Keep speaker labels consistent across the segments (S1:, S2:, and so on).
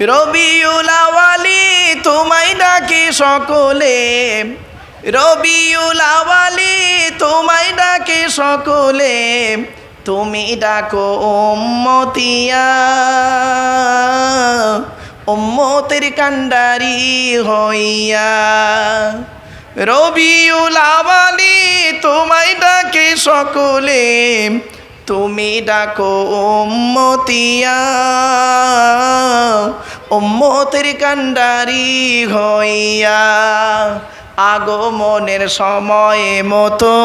S1: রবিউল আওয়ালি তোমায় ডাকে সকলে। রবিউল আওয়ালি তোমায় ডাকে সকলে। তুমি ডাকো উম্মতিয়া। উম্মতের কান্ডারি হইয়া। রবিউল আওয়ালি তোমায় ডাকে সকলে। তুমি ডাকো উম্মতিয়া। উম্মতের কান্ডারি হইয়া। আগমনের সময় মতো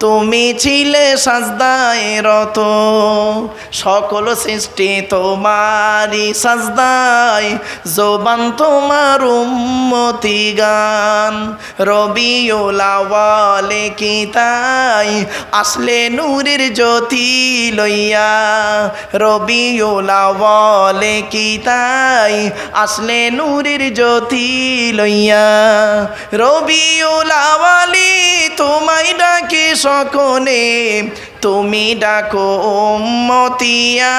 S1: তুমি ছিলে সাজদায় রত। সকল সৃষ্টি তোমারই সাজদায়, জোবান তোমার উম্মতি গান। রবিউল আওয়ালে কি তাই? আসলে নূরের জ্যোতি লইয়া। রবিউল আওয়ালে কি তাই? আসলে নূরের জ্যোতি লইয়া। রবিউল আওয়ালি, তোমায় ডাকে সকলে, তুমি ডাকো উম্মতিয়া।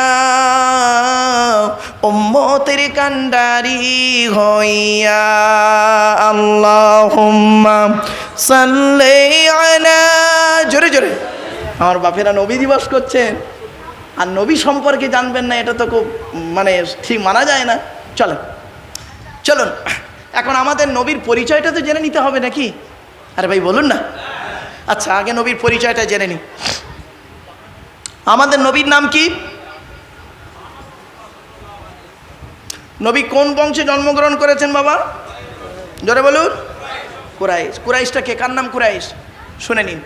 S1: উম্মতের কান্ডারি হইয়া, আল্লাহুম্মা সাল্লি আলা জোরে জোরে। আমার বাপেরা নবী দিবস করছেন আর নবী সম্পর্কে জানবেন না, এটা তো খুব মানে ঠিক মানা যায় না। চলেন, চলুন। এখন আমাদের নবীর পরিচয়টা তো জেনে নিতে হবে নাকি? আরে ভাই, বলুন না। আচ্ছা আগে নবীর পরিচয়টা জেনে নিই। আমাদের নবীর নাম কি? নবী কোন বংশে জন্মগ্রহণ করেছেন বাবা? জোরে বলুন। কুরাইশ। কুরাইশটা কে? কার নাম কুরাইশ? শুনে নিন।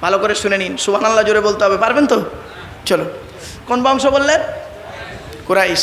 S1: ভালো করে শুনে নিন। সুবান আল্লাহ জোরে বলতে হবে। পারবেন তো? চলো কোন বংশ বললেন? কুরাইশ।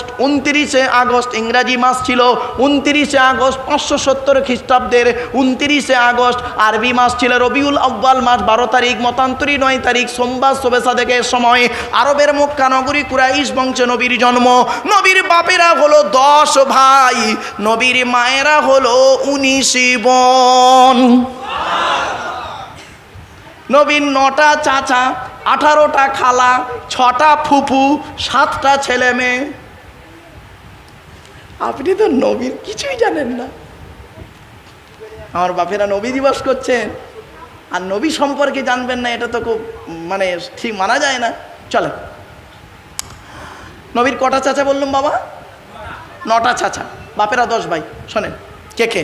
S1: উনত্রিশে আগস্ট ইংরাজি মাস ছিল। উনত্রিশে আগস্ট পাঁচশো সত্তর খ্রিস্টাব্দের। উনত্রিশে আগস্ট আরবি মাস ছিল রবিউল আব্বাল মাস, বারো তারিখ মতান্তরী, নয় তারিখ সোমবার শোভেসা থেকে সময়। আরবের মক্কা নগরী কুরাইশ বংশে নবীর জন্ম। নবীর বাপেরা হলো দশ ভাই, নবীর মায়েরা হলো উনিশ বোন। নবীন নটা চাচা, আঠারোটা খালা, ছটা ফুফু সাতটা ছেলে মেয়ে। আপনি তো নবীর কিছুই জানেন না। আমার বাপেরা নবী দিবস করছেন, আর নবী সম্পর্কে জানবেন না, এটা তো খুব মানে ঠিক মানা যায় না। চলে। নবীর কটা চাচা বললাম বাবা? নটা চাচা। বাপেরা দশ ভাই। শোনেন, কে কে?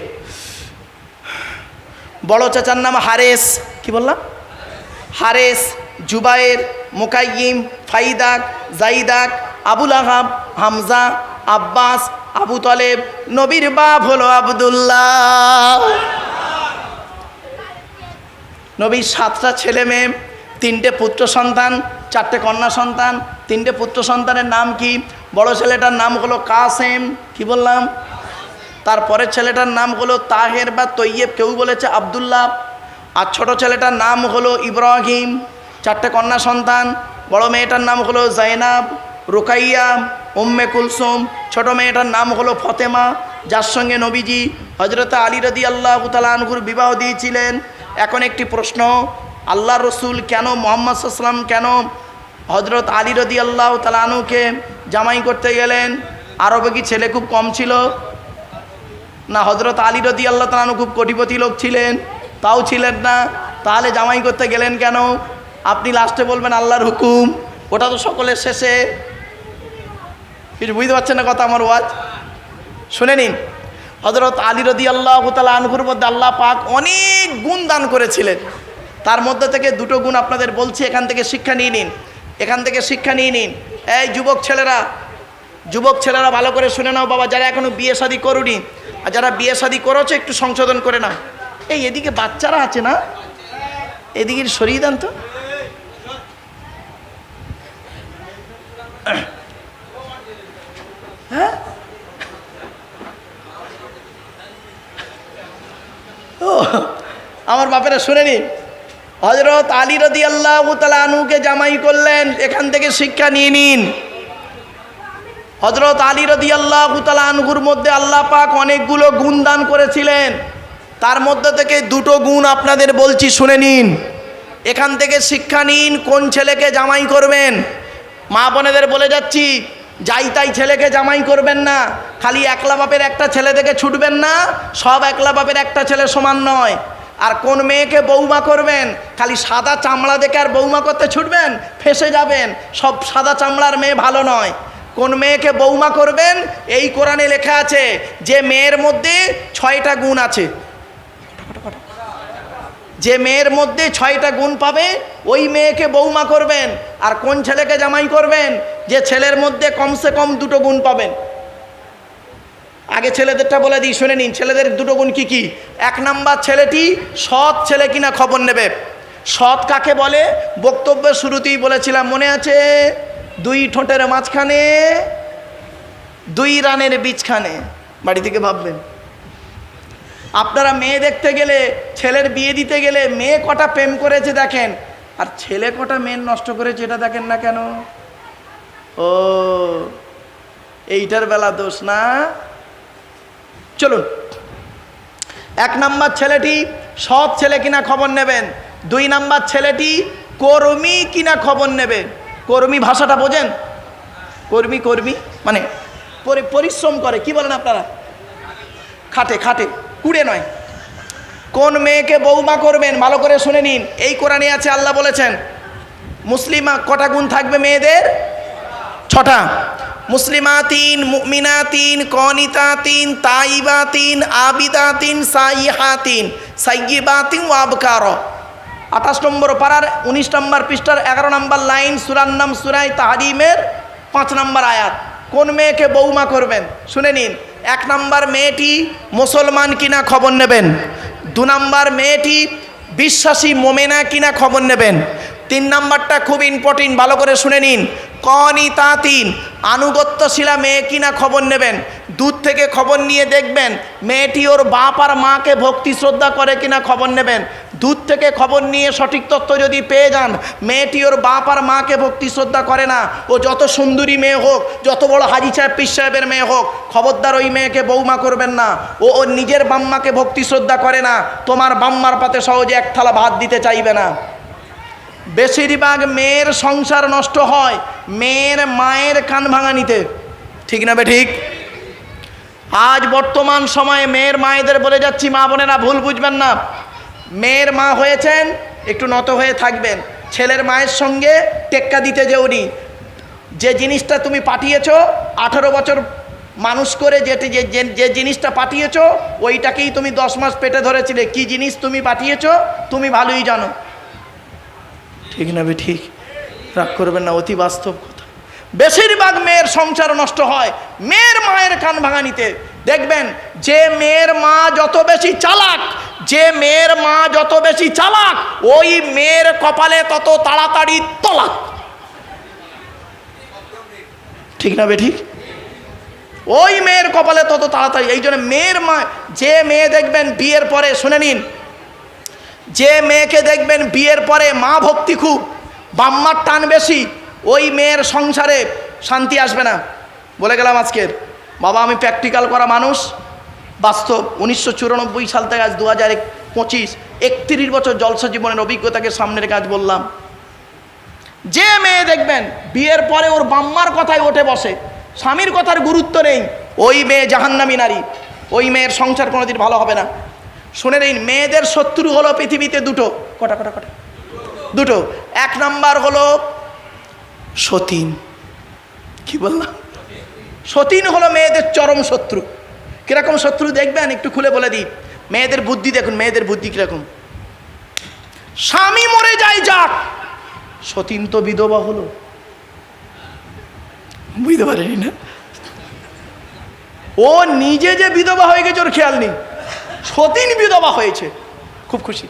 S1: বড় চাচার নাম হারেস। কি বললাম? হারেস, জুবায়ের মোকাইম ফাইদাক, জাইদাক, আবুল আহাব, হামজা, আব্বাস আবু তলেব, নবীর বাপ হলো আবদুল্লাহ। নবীর সাতটা ছেলে মেয়ে, তিনটে পুত্র সন্তান, চারটে কন্যা সন্তান, তিনটে পুত্র সন্তানের নাম কি? বড় ছেলেটার নাম হলো কাসেম, কি বললাম? তারপরের ছেলেটার নাম হলো তাহের বা তৈয়েব, কেউ বলেছে আবদুল্লাহ। আর ছোট ছেলেটার নাম হলো ইব্রাহিম। চারটে কন্যা সন্তান, বড় মেয়েটার নাম হলো জাইনাব, রুকাইয়া উম্মে কুলসুম, ছোট মেয়েটার নাম হলো ফতেমা, যার সঙ্গে নবীজি হজরত আলী রদি আল্লাহ তালানহুর বিবাহ দিয়েছিলেন। এখন একটি প্রশ্ন আল্লাহ রসুল কেন মোহাম্মদ সাল্লাম কেন হজরত আলী রদি আল্লাহ তালানুকে জামাই করতে গেলেন? আরবে কি ছেলে খুব কম ছিল? না হজরত আলী রদি আল্লাহ তালানু খুব কোটিপতি লোক ছিলেন, তাও ছিলেন না। তাহলে জামাই করতে গেলেন কেন? আপনি লাস্টে বলবেন আল্লাহর হুকুম, ওটা তো সকলের শেষে। কিছু বুঝতে পারছেন না কথা আমার ওয়াজ? শুনে নিন। হজরত আলী রদি আল্লাহ তালা আনহুর মধ্যে আল্লাহ পাক অনেক গুণ দান করেছিলেন। তার মধ্যে থেকে দুটো গুণ আপনাদের বলছি, এখান থেকে শিক্ষা নিয়ে নিন। এখান থেকে শিক্ষা নিয়ে নিন। এই যুবক ছেলেরা যুবক ছেলেরা ভালো করে শুনে নাও বাবা, যারা এখনও বিয়ে শাদি করুনি, আর যারা বিয়ে শাদি করেছে, একটু সংশোধন করে নাও। এই এদিকে বাচ্চারা আছে না? এদিকে সরিয়ে দেন তো। আমার বাপেরা শুনে নিন হজরত আলী রদি আল্লাহ আনুকে জামাই করলেন, এখান থেকে শিক্ষা নিয়ে নিন। হজরত আলী রদি আল্লাহ আনহুর মধ্যে আল্লাহ পাক অনেকগুলো গুণ দান করেছিলেন। তার মধ্যে থেকে দুটো গুণ আপনাদের বলছি, শুনে নিন। এখান থেকে শিক্ষা নিন, কোন ছেলেকে জামাই করবেন। মা বোনেদের বলে যাচ্ছি, যাই তাই ছেলেকে জামাই করবেন না, খালি একলা বাপের একটা ছেলে থেকে ছুটবেন না, সব একলা বাপের একটা ছেলে সমান নয়। আর কোন মেয়েকে বৌমা করবেন, খালি সাদা চামড়া দেখে আর বৌমা করতে ছুটবেন, ফেসে যাবেন, সব সাদা চামড়ার মেয়ে ভালো নয়। কোন মেয়েকে বৌমা করবেন, এই কোরআনে লেখা আছে, যে মেয়ের মধ্যে ছয়টা গুণ আছে। যে মেয়ের মধ্যে ছয়টা গুণ পাবে, ওই মেয়েকে বৌমা করবেন, আর কোন ছেলেকে জামাই করবেন, যে ছেলের মধ্যে কমসে কম দুটো গুণ পাবেন। আগে ছেলেদেরটা বলে দিই, শুনে নিন, ছেলেদের দুটো গুণ কি কি? এক নাম্বার ছেলেটি সৎ ছেলে কিনা খবর নেবে। সৎ কাকে বলে? বক্তব্যের শুরুতেই বলেছিলাম, মনে আছে? দুই ঠোঁটের মাঝখানে, দুই রানের বীজখানে। বাড়ি থেকে ভাববেন। আপনারা মেয়ে দেখতে গেলে, ছেলের বিয়ে দিতে গেলে মেয়ে কটা প্রেম করেছে দেখেন, আর ছেলে কটা মেয়ে নষ্ট করেছে এটা দেখেন না কেন? ও, এইটার বেলা দোষ না? চলুন। এক নাম্বার ছেলেটি সৎ ছেলে কিনা খবর নেবেন। দুই নাম্বার ছেলেটি কর্মী কিনা খবর নেবে কর্মী ভাষাটা বোঝেন? কর্মী কর্মী মানে পরি- পরিশ্রম করে, কি বলেন আপনারা? খাটে খাটে, কুড়ে নয়। কোন মেয়েকে বৌমা করবেন? ভালো করে শুনে নিন। এই কোরআনে আছে, আল্লাহ বলেছেন, মুসলিমা কটা গুণ থাকবে মেয়েদের? ছটা। মুসলিমাতিন, মুমিনাতিন, কনিতাতিন, তাইবাতিন, আবিদাতিন, সাইহাতিন সাইয়িবাতিন ওয়াবকার আঠাশ নম্বর পাড়ার, উনিশ নম্বর পৃষ্ঠার, এগারো নম্বর লাইন, সুরার নাম সুরাই তাহারিমের পাঁচ নম্বর আয়াত। কোন মেয়েকে বৌমা করবেন? শুনে নিন। এক নম্বর মেয়েটি মুসলমান কিনা খবর নেবেন? দু নম্বর মেয়েটি বিশ্বাসী মোমেনা কিনা খবর নেবেন? তিন নাম্বারটা খুব ইম্পর্টেন্ট ভালো করে শুনে নিন। কনি তা তিন আনুগত্যশীলা মেয়ে কিনা খবর নেবেন? দূর থেকে খবর নিয়ে দেখবেন, মেয়েটি ওর বাপ আর মাকে ভক্তি শ্রদ্ধা করে কিনা খবর নেবেন। দূর থেকে খবর নিয়ে সঠিক তথ্য যদি পেয়ে যান, মেয়েটি ওর বাপ আর মাকে ভক্তি শ্রদ্ধা করে না। ও যত সুন্দরী মেয়ে হোক, যত বড় হাজি সাহেব পিস সাহেবের মেয়ে হোক, খবরদার ওই মেয়েকে বৌমা করবেন না। ও ওর নিজের বাম্মাকে ভক্তি শ্রদ্ধা করে না। তোমার বাম্মার পাতে সহজে এক থালা ভাত দিতে চাইবে না। বেশিরভাগ মেয়ের সংসার নষ্ট হয়, মেয়ের মায়ের কান ভাঙানিতে ঠিক না বে ঠিক? আজ বর্তমান সময়ে মেয়ের মায়েদের বলে যাচ্ছি, মা বোনেরা ভুল বুঝবেন না। মেয়ের মা হয়েছেন, একটু নত হয়ে থাকবেন। ছেলের মায়ের সঙ্গে টেক্কা দিতে যেওনি যে জিনিসটা তুমি পাঠিয়েছ, আঠারো বছর মানুষ করে যেটি যে জিনিসটা পাঠিয়েছ, ওইটাকেই তুমি দশ মাস পেটে ধরেছিলে। কি জিনিস তুমি পাঠিয়েছ, তুমি ভালোই জানো। ঠিক না ঠিক রাগ করবেন না, অতি বাস্তব কথা। বেশিরভাগ মেয়ের সংসার নষ্ট হয় মেয়ের মায়ের কান ভাঙানিতে। দেখবেন, যে মেয়ের মা যত বেশি চালাক, যে মেয়ের মা যত বেশি চালাক, ওই মেয়ের কপালে তত তাড়াতাড়ি তলাক। ঠিক না ঠিক ওই মেয়ের কপালে তত তাড়াতাড়ি। এই জন্য মেয়ের মা, যে মেয়ে দেখবেন, বিয়ের পরে, শুনে নিন যে মেয়েকে দেখবেন বিয়ের পরে মা ভক্তি খুব বাম্মার টান বেশি, ওই মেয়ের সংসারে শান্তি আসবে না। বলে গেলাম আজকের বাবা আমি প্র্যাকটিক্যাল করা মানুষ। বাস্তব, উনিশশো চুরানব্বই সাল থেকে আজ দু হাজার পঁচিশ, একত্রিশ বছর জলসা জীবনের অভিজ্ঞতাকে সামনের কাজ বললাম। যে মেয়ে দেখবেন বিয়ের পরে ওর বাম্মার কথায় ওঠে বসে, স্বামীর কথার গুরুত্ব নেই, ওই মেয়ে জাহান্নামী নারী, ওই মেয়ের সংসার কোনোদিন ভালো হবে না। শুনে নিন মেয়েদের শত্রু হলো পৃথিবীতে দুটো। কটা কটা কটা? দুটো। এক নাম্বার হলো সতীন। কি বললাম? সতীন হলো মেয়েদের চরম শত্রু। কীরকম শত্রু দেখবেন? একটু খুলে বলে দিই। মেয়েদের বুদ্ধি দেখুন, মেয়েদের বুদ্ধি কীরকম? স্বামী মরে যায়, যাক। সতীন তো বিধবা হলো। বুঝতে পারেনি না। ও নিজে যে বিধবা হয়ে গেছে, ওর খেয়াল নেই। সতীন বিধবা হয়েছে। খুব খুশি।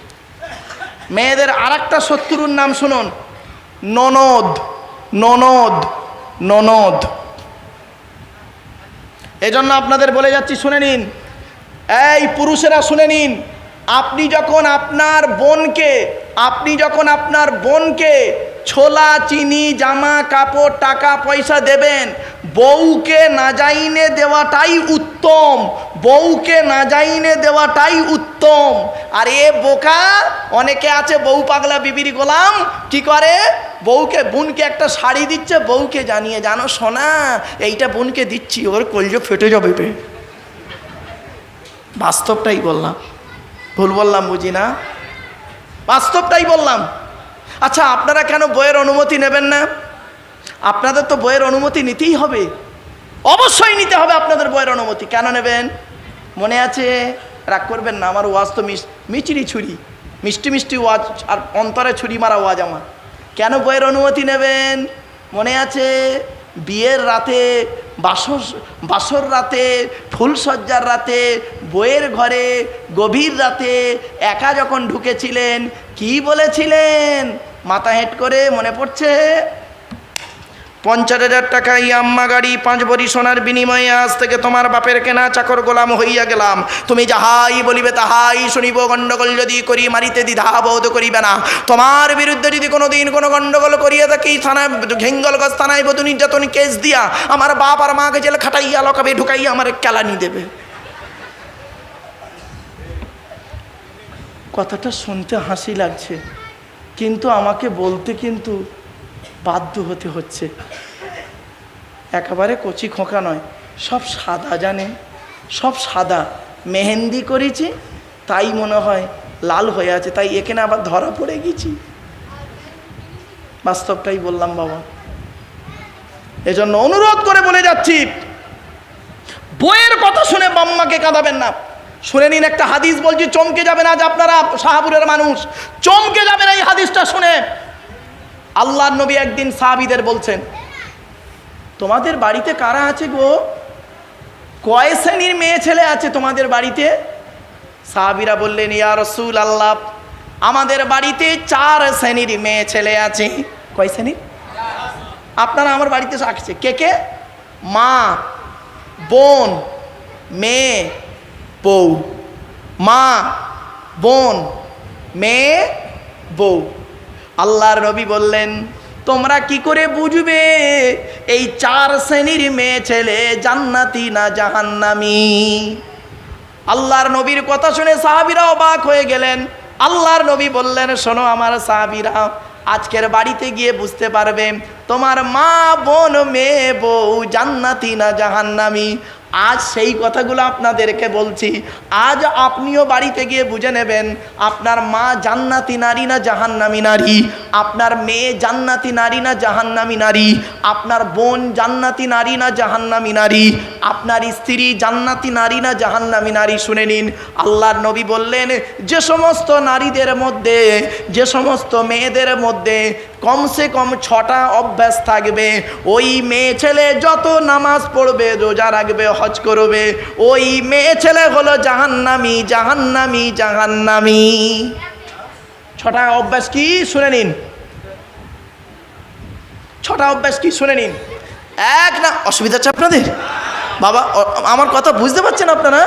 S1: মেয়েদের আর একটা শত্রুর নাম শুনুন। ননদ ননদ ননদ। এজন্য আপনাদের বলে যাচ্ছি, শুনে নিন। এই পুরুষেরা, শুনে নিন। আপনি যখন আপনার বোনকে, আপনি যখন আপনার বোনকে ছোলা, চিনি, জামা, কাপড়, টাকা, পয়সা দেবেন। বউকে না যাইনে দেওয়াটাই উত্তম। বউকে না যাইনে দেওয়াটাই উত্তম। আর এ বোকা, অনেকে আছে বউ পাগলা বিবির গোলাম, কি করে? বউকে, বোনকে একটা শাড়ি দিচ্ছে, বউকে জানিয়ে, জানো সোনা, এইটা বোনকে দিচ্ছি, ওর কলজো ফেটে যাবে বে। বাস্তবটাই বললাম। ভুল বললাম বুঝি না? বাস্তবটাই বললাম। আচ্ছা আপনারা কেন বইয়ের অনুমতি নেবেন না? আপনাদের তো বইয়ের অনুমতি নিতেই হবে। অবশ্যই নিতে হবে আপনাদের বইয়ের অনুমতি। কেন নেবেন? মনে আছে? রাগ করবেন না, আমার ওয়াজ তো মিচিরি ছুরি। মিষ্টি মিষ্টি ওয়াজ আর অন্তরে ছুরি মারা ওয়াজ আমার। কেন বইয়ের অনুমতি নেবেন? মনে আছে? বিয়ের রাতে, বাসর বাসর রাতে ফুলসজ্জার রাতে, বইয়ের ঘরে, গভীর রাতে একা যখন ঢুকেছিলেন, কি বলেছিলেন? মাথা হেঁট করে মনে পড়ছে, পঞ্চাশ হাজার টাকা ই আম্মা গাড়ি, পাঁচ ভরি সোনার বিনিময়ে আজ থেকে তোমার বাপের কেনা চাকর গোলাম হইয়া গেলাম। তুমি যাহাই বলিবে তাহাই শুনিব, গণ্ডগোল যদি করি মারিতে দ্বিধা বোধ করিবে না। তোমার বিরুদ্ধে যদি কোনো দিন কোনো গণ্ডগোল করিয়া থাকি, থানায়, ঘেঙ্গলগঞ্জ থানায় বধূ নির্যাতন কেস দিয়া আমার বাপ আর মাকে জেলে খাটাইয়া লকাবে ঢুকাইয়া আমার কেলানি দেবে। কথাটা শুনতে হাসি লাগছে। কিন্তু আমাকে বলতে কিন্তু বাধ্য হতে হচ্ছে। একেবারে কচি খোঁকা নয়, সব সাদা জানে, সব সাদা। মেহেন্দি করেছি, তাই মনে হয় লাল হয়ে আছে, তাই এখানে আবার ধরা পড়ে গেছি। বাস্তবটাই বললাম বাবা। এজন্য অনুরোধ করে বলে যাচ্ছি, বইয়ের কথা শুনে বাম্মাকে কাঁদাবেন না। শুনে নিন একটা হাদিস বলছি, চমকে যাবেন আজ আপনারা শাহাপুরের মানুষ? চমকে যাবেন এই হাদিসটা শুনে। আল্লাহর নবী একদিন সাহাবিদের বলছেন, তোমাদের বাড়িতে কারা আছে গো? কয় শ্রেণির মেয়ে ছেলে আছে তোমাদের বাড়িতে? সাহাবিরা বললেন, ইয়া রসুল আল্লাহ আমাদের বাড়িতে চার শ্রেণির মেয়ে ছেলে আছে। কয় শ্রেণির? আপনারা আমার বাড়িতে আসছে। কে কে? মা, বোন, মেয়ে বউ। মা, বোন, মেয়ে, বউ। আল্লাহর নবী বললেন, তোমরা কি করে বুঝবে? এই চার শ্রেণির মেয়ে ছেলে জান্নাতি না জাহান্নামি? আল্লাহর নবীর কথা শুনে সাহাবিরা অবাক হয়ে গেলেন। আল্লাহর নবী বললেন, শোনো আমার সাহাবিরা, আজকের বাড়িতে গিয়ে বুঝতে পারবে, তোমার মা, বোন, মেয়ে, বউ জান্নাতি না জাহান্নামি। আজ সেই কথাগুলো আপনাদেরকে বলছি। আজ আপনিও বাড়িতে গিয়ে বুঝে নেবেন, আপনার মা জান্নাতি নারী না জাহান্নামি নারী? আপনার মেয়ে জান্নাতি নারী না জাহান্নামি নারী? আপনার বোন জান্নাতি নারী না জাহান্নামি নারী? আপনার স্ত্রী জান্নাতি নারী না জাহান্নামি নারী? শুনে নিন। আল্লাহর নবী বললেন, যে সমস্ত নারীদের মধ্যে, যে সমস্ত মেয়েদের মধ্যে কমসে কম ছটা অভ্যাস থাকবে। ওই মেয়ে ছেলে যত নামাজ পড়বে, রোজা রাখবে, হজ করবে, ওই মেয়ে ছেলে হলো জাহান্নামি জাহান্নামি জাহান্নামি। ছটা অভ্যাস কি? শুনে নিন। ছটা অভ্যাস কি? শুনে নিন। এক না, অসুবিধা হচ্ছে আপনাদের? বাবা, আমার কথা বুঝতে পারছেন আপনারা?